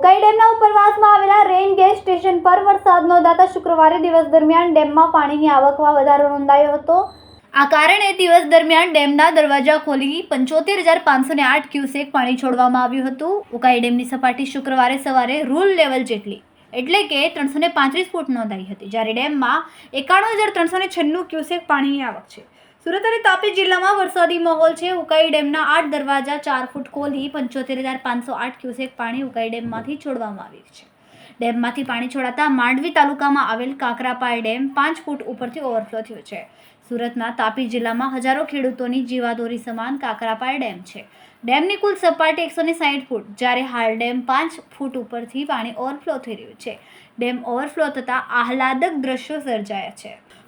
ઉકાઈ ડેમના ઉપરવાસમાં આવેલા રેઇન ગેસ સ્ટેશન પર વરસાદ નોંધાતા શુક્રવારે દિવસ દરમિયાન ડેમમાં પાણીની આવકમાં વધારો નોંધાયો હતો. આ કારણે દિવસ દરમિયાન ડેમના દરવાજા ખોલી પંચોતેર હજાર પાંચસો ને આઠ ક્યુસેક પાણી છોડવામાં આવ્યું હતું. ઉકાઈ ડેમની સપાટી શુક્રવારે સવારે રૂલ લેવલ જેટલી, એટલે કે ત્રણસો ને પાંત્રીસ ફૂટ નોંધાઈ હતી, જ્યારે ડેમમાં એકાણું હજાર ત્રણસો ને છન્નું ક્યુસેક પાણીની આવક છે. સુરત અને તાપી જિલ્લામાં વરસાદી માહોલ છે. ઉકાઈ ડેમના આઠ દરવાજા, ચાર ફૂટ ખોલી પંચોતેર હજાર પાંચસો આઠ ક્યુસેક પાણી ઉકાઈ ડેમમાંથી છોડવામાં આવ્યું છે. ડેમમાંથી પાણી છોડાતા માંડવી તાલુકામાં આવેલ કાકરાપાય ડેમ પાંચ ફૂટ ઉપરથી ઓવરફ્લો થયો છે. સુરતના તાપી જિલ્લામાં હજારો ખેડૂતોની જીવાદોરી સમાન કાકરાપાય ડેમ છે. ડેમની કુલ સપાટી એકસો ને સાઠ ફૂટ, જ્યારે હાલ ડેમ પાંચ ફૂટ ઉપરથી પાણી ઓવરફ્લો થઈ રહ્યું છે. ડેમ ઓવરફ્લો થતાં આહલાદક દ્રશ્યો સર્જાયા છે.